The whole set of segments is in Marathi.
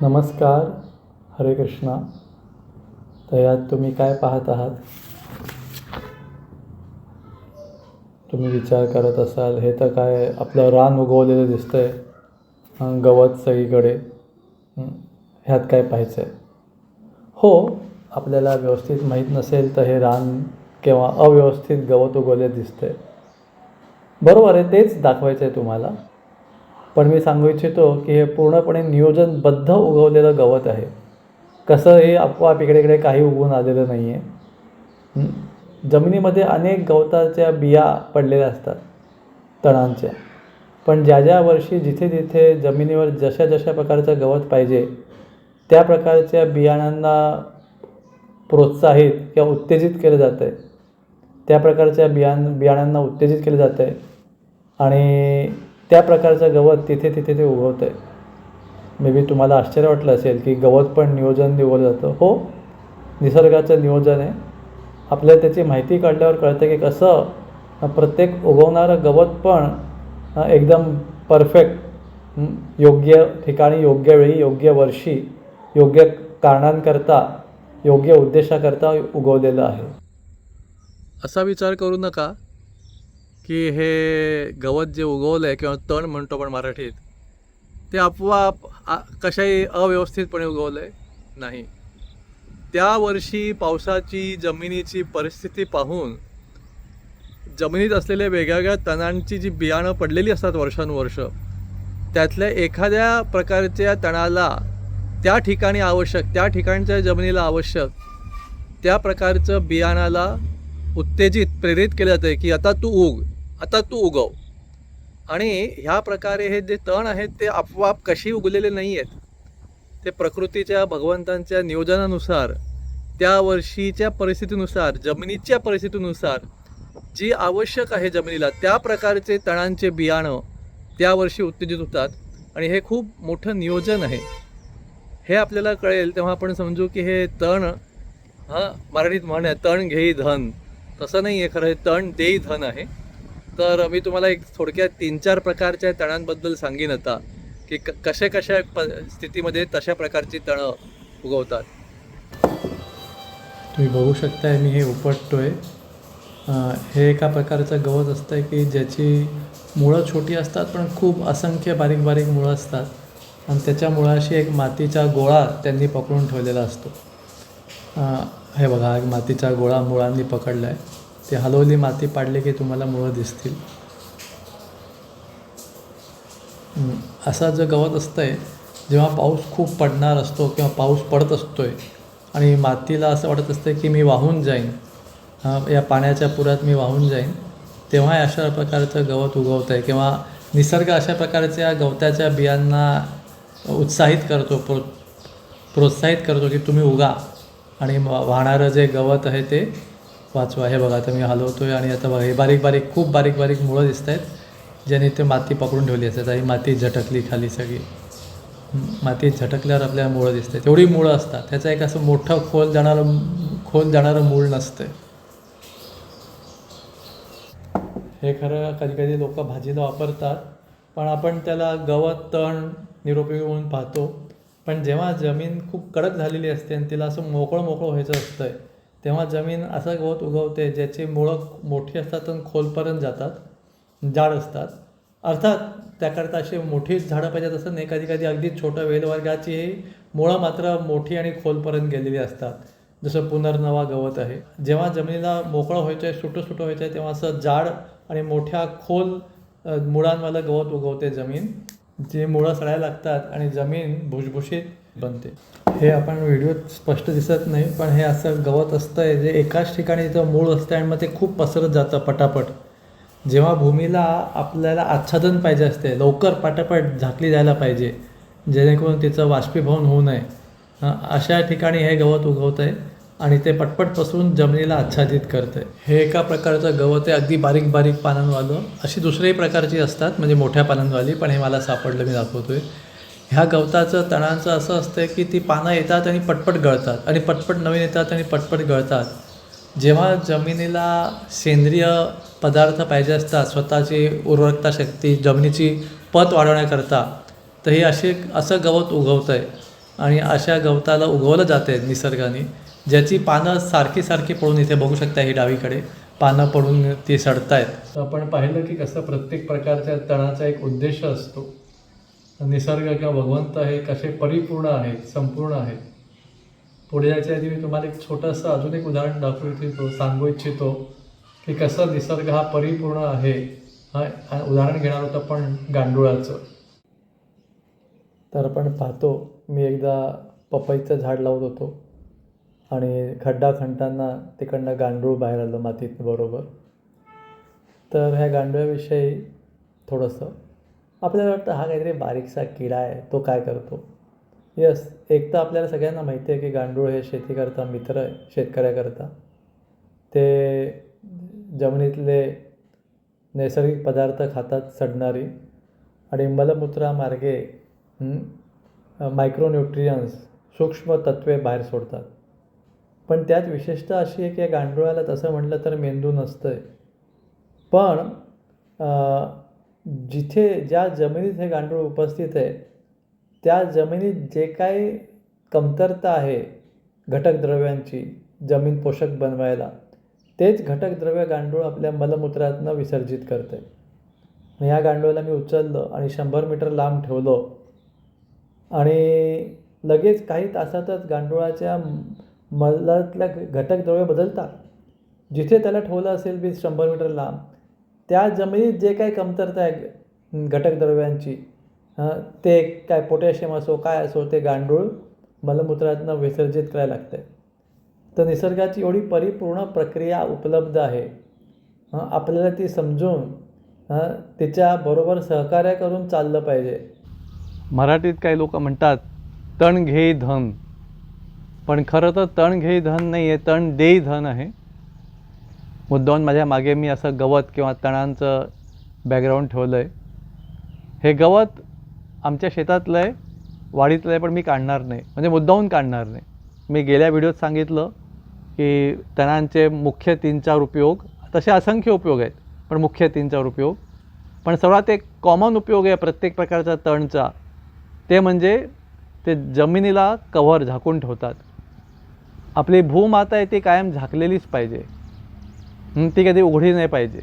नमस्कार हरे कृष्णा. तर यात तुम्ही काय पाहत आहात? तुम्ही विचार करत असाल हे तर काय आपलं रान उगवलेलं दिसतंय आहे गवत सगळीकडे. ह्यात काय पाहायचं आहे हो आपल्याला व्यवस्थित माहीत नसेल तर हे रान किंवा अव्यवस्थित गवत उगवले दिसतंय. बरोबर आहे तेच दाखवायचं आहे तुम्हाला. पण मी सांगू इच्छितो की हे पूर्णपणे नियोजनबद्ध उगवलेलं गवत आहे. कसं हे आपोआप इकडे इकडे काही उगवून आलेलं नाही आहे जमिनीमध्ये अनेक गवताच्या बिया पडलेल्या असतात तणांच्या. पण ज्या ज्या वर्षी जिथे जिथे जमिनीवर जशा जशा प्रकारचं गवत पाहिजे त्या प्रकारच्या बियाणांना प्रोत्साहित किंवा उत्तेजित केलं जातं आहे त्या प्रकारच्या बियाण बियाणांना उत्तेजित केलं जातं आहे आणि त्या प्रकारचं गवत तिथे तिथे ते उगवतं आहे मे बी तुम्हाला आश्चर्य वाटलं असेल की गवत पण नियोजन निवडलं जातं. हो निसर्गाचं नियोजन आहे. आपल्याला त्याची माहिती काढल्यावर कळतं की कसं प्रत्येक उगवणारं गवत पण एकदम परफेक्ट योग्य ठिकाणी योग्य वेळी योग्य वर्षी योग्य कारणांकरता योग्य उद्देशाकरता उगवलेलं आहे. असा विचार करू नका. की हे गवत जे उगवलं आहे किंवा तण म्हणतो आपण मराठीत ते आपोआप कशाही अव्यवस्थितपणे उगवलं आहे नाही. त्या वर्षी पावसाची जमिनीची परिस्थिती पाहून जमिनीत असलेल्या वेगवेगळ्या तणांची जी बियाणं पडलेली असतात वर्षानुवर्ष त्यातल्या एखाद्या प्रकारच्या तणाला त्या ठिकाणी आवश्यक त्या ठिकाणच्या जमिनीला आवश्यक त्या प्रकारचं बियाणाला उत्तेजित प्रेरित केलं जातं की आता तू उग. आता तू उगव. आणि ह्या प्रकारे हे जे तण आहेत ते आपोआप कशी उगलेले नाही आहेत ते प्रकृतीच्या भगवंतांच्या नियोजनानुसार त्या वर्षीच्या परिस्थितीनुसार जमिनीच्या परिस्थितीनुसार जी आवश्यक आहे जमिनीला त्या प्रकारचे तणांचे बियाणं त्या वर्षी उत्तेजित होतात. आणि हे खूप मोठं नियोजन आहे. हे आपल्याला कळेल तेव्हा आपण समजू की हे तण हां मराठीत म्हण आहे तण घेई धन. तसं नाही आहे खरं हे तण देई धन आहे. तर मी तुम्हाला एक थोडक्यात तीन चार प्रकारच्या तणांबद्दल सांगेन आता की क कशा कशा प स्थितीमध्ये तशा प्रकारची तणं उगवतात. तुम्ही बघू शकताय मी हे उपटतोय. हे एका प्रकारचं गवत असतं की ज्याची मुळं छोटी असतात पण खूप असंख्य बारीक बारीक मुळं असतात. आणि त्याच्या मुळाशी एक मातीचा गोळा त्यांनी पकडून ठेवलेला असतो. हे बघा एक मातीचा गोळा मुळांनी पकडला आहे ते हलवली माती पाडली की तुम्हाला मुळं दिसतील. असं असा गवत असतं आहे जेव्हा पाऊस खूप पडणार असतो किंवा पाऊस पडत असतो आहे आणि मातीला असं वाटत असतं की मी वाहून जाईन या पाण्याच्या पुरात मी वाहून जाईन तेव्हा अशा प्रकारचं गवत उगवतं आहे किंवा निसर्ग अशा प्रकारच्या गवताच्या बियांना उत्साहित करतो प्रो प्रोत्साहित करतो की तुम्ही उगा आणि वाहणारं जे गवत आहे ते वाचवा. हे बघा आता मी हलवतो आहे आणि आता बघा हे बारीक बारीक खूप बारीक बारीक मुळं दिसत आहेत ज्याने ते माती पकडून ठेवली असतात ही माती झटकली खाली सगळी. माती झटकल्यावर आपल्याला मुळं दिसते तेवढी मुळं असतात. त्याचं एक असं मोठं खोल जाणारं खोल जाणारं मूळ नसतं हे खरं कधी कधी लोक भाजीला वापरतात पण आपण त्याला गवत तण निरोपयोगी म्हणून पाहतो. पण जेव्हा जमीन खूप कडक झालेली असते आणि तिला असं मोकळं मोकळं व्हायचं असतं तेव्हा जमीन असं गवत उगवते ज्याची मुळं मोठी असतात आणि खोलपर्यंत जातात जाड असतात. अर्थात त्याकरता अशी मोठीच झाडं पाहिजेत असं नाही. कधी कधी अगदी छोट्या वेलवर्गाची मुळं मात्र मोठी आणि खोलपर्यंत गेलेली असतात. जसं पुनर्नवा गवत आहे. जेव्हा जमिनीला मोकळं व्हायचं आहे सुटं सुटं व्हायचं आहे तेव्हा असं जाड आणि मोठ्या खोल मुळांवालं गवत उगवते जमीन. जे मुळं सडायला लागतात आणि जमीन भुसभुशीत बनते. हे आपण व्हिडिओत स्पष्ट दिसत नाही पण हे असं गवत असतं आहे जे एकाच ठिकाणी तिथं मूळ असतं आणि मग ते खूप पसरत जातं पटापट. जेव्हा भूमीला आपल्याला आच्छादन पाहिजे असते लवकर पटापट झाकली जायला पाहिजे जेणेकरून तिचं बाष्पीभवन होऊ नये. अशा ठिकाणी हे गवत उगवतं आहे आणि ते पटपट पसरून जमिनीला आच्छादित करते हे एका प्रकारचं गवत आहे अगदी बारीक बारीक पानांवालं. अशी दुसऱ्याही प्रकारची असतात म्हणजे मोठ्या पानांवाली पण हे मला सापडलं मी दाखवतो आहे ह्या गवताचं तणांचं असं असतं की ती पानं येतात आणि पटपट गळतात आणि पटपट नवीन येतात आणि पटपट गळतात. जेव्हा जमिनीला सेंद्रिय पदार्थ पाहिजे असतात स्वतःची उर्वरकता शक्ती जमिनीची पत वाढवण्याकरता तर हे असे असं गवत उगवतं आहे आणि अशा गवताला उगवलं जाते निसर्गाने. ज्याची पानं सारखी सारखी पडून इथे बघू शकता ही डावीकडे. पानं पडून ती सडतायत. आपण पाहिलं की कसं प्रत्येक प्रकारच्या तणाचा एक उद्देश असतो. निसर्ग किंवा भगवंत हे कसे परिपूर्ण आहेत संपूर्ण आहेत. पुढे जायच्या आधी मी तुम्हाला एक छोटंसं अजून एक उदाहरण दाखवू इच्छितो सांगू इच्छितो की कसं निसर्ग हा परिपूर्ण आहे. हा उदाहरण घेणार होतं पण गांडुळाचं. तर आपण पाहतो मी एकदा पपईचं झाड लावत होतो आणि खड्डा खणताना तिकडनं गांडूळ बाहेर आलं मातीत बरोबर. तर ह्या गांडुळाविषयी थोडंसं आपल्याला वाटतं हा काहीतरी बारीकसा किडा आहे तो काय करतो? यस एक तर आपल्याला सगळ्यांना माहिती आहे की गांडूळ हे शेतीकरता मित्र आहे शेतकऱ्याकरता. ते जमिनीतले नैसर्गिक पदार्थ खातात सडणारी आणि मलमूत्रामार्गे मायक्रोन्युट्रियन्स सूक्ष्म तत्वे बाहेर सोडतात. पण त्यात विशेषता अशी आहे की या गांडुळाला तसं म्हटलं तर मेंदू नसतं आहे पण जिथे ज्या जमिनीत हे गांडूळ उपस्थित आहे त्या जमिनीत जे काही कमतरता आहे घटक द्रव्यांची जमीन पोषक बनवायला तेच घटक द्रव्य गांडूळ आपल्या मलमूत्रातनं विसर्जित करते. ह्या या गांडूळाला मी उचललं आणि शंभर मीटर लांब ठेवलं. आणि लगेच काही तासातच गांडुळाच्या मलातल्या घटक द्रव्य बदलतात. जिथे त्याला ठेवलं असेल वीस शंभर मीटर लांब त्या जमिनीत जे काही कमतरता आहे घटक द्रव्यांची ते काय पोटॅशियम असो काय असो ते गांडूळ मलमूत्रातनं विसर्जित करायला लागतं तर निसर्गाची एवढी परिपूर्ण प्रक्रिया उपलब्ध आहे. आपल्याला ती समजून हं, तिच्याबरोबर सहकार्य करून चाललं पाहिजे. मराठीत काही लोक म्हणतात तण घेई धन. पण खरं तर तण घे धन नाही आहे तण देई धन आहे. मुद्दाहून माझ्या मागे मी असं गवत किंवा तणांचं बॅकग्राऊंड ठेवलं आहे हे गवत आमच्या शेतातलं आहे वाडीतलं आहे पण मी काढणार नाही. म्हणजे मुद्दाहून काढणार नाही. मी गेल्या व्हिडिओत सांगितलं की तणांचे मुख्य तीन चार उपयोग तसे असंख्य उपयोग आहेत पण मुख्य तीन चार उपयोग. पण सर्वात एक कॉमन उपयोग आहे प्रत्येक प्रकारचा तणचा. ते म्हणजे ते जमिनीला कव्हर झाकून ठेवतात. आपली भूमाता आहे ती कायम झाकलेलीच पाहिजे. ती कधी उघडी नाही पाहिजे.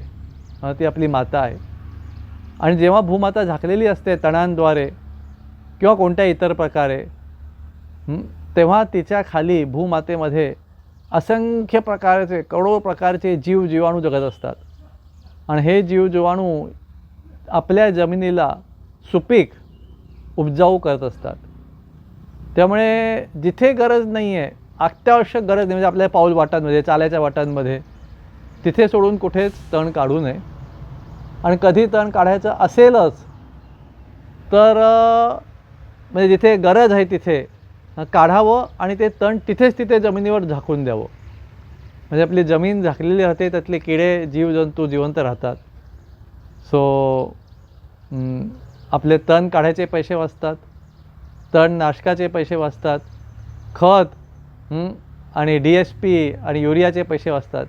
ती आपली माता आहे. आणि जेव्हा भूमाता झाकलेली असते तणांद्वारे किंवा कोणत्या इतर प्रकारे तेव्हा तिच्या खाली भूमातेमध्ये असंख्य प्रकारचे करोडो प्रकारचे जीव जीवाणू जगत असतात. आणि हे जीव जीवाणू आपल्या जमिनीला सुपीक उपजाऊ करत असतात. त्यामुळे जिथे गरज नाही आहे अत्यावश्यक गरज नाही म्हणजे आपल्या पाऊल वाटांमध्ये चालायच्या वाटांमध्ये तिथे सोडून कुठेच तण काढू नये. आणि कधी तण काढायचं असेलच तर म्हणजे जिथे गरज आहे तिथे काढावं आणि ते तण तिथेच तिथे जमिनीवर झाकून द्यावं. म्हणजे आपली जमीन झाकलेली राहते त्यातले किडे जीवजंतू जिवंत राहतात. सो आपले तण काढायचे पैसे वाचतात तण नाशकाचे पैसे वाचतात खत आणि डी एस पी आणि युरियाचे पैसे वाचतात.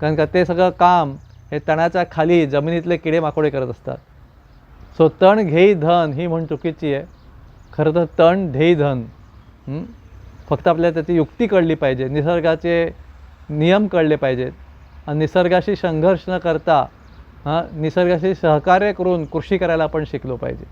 कारण का ते सगळं काम हे तणाच्या खाली जमिनीतले किडे माकोडे करत असतात. सो तण घेई धन ही म्हण चुकीची आहे. खरं तर तण ढेई धन. फक्त आपल्याला त्याची युक्ती कळली पाहिजे. निसर्गाचे नियम कळले पाहिजेत. आणि निसर्गाशी संघर्ष न करता हां निसर्गाशी सहकार्य करून कृषी करायला आपण शिकलो पाहिजे.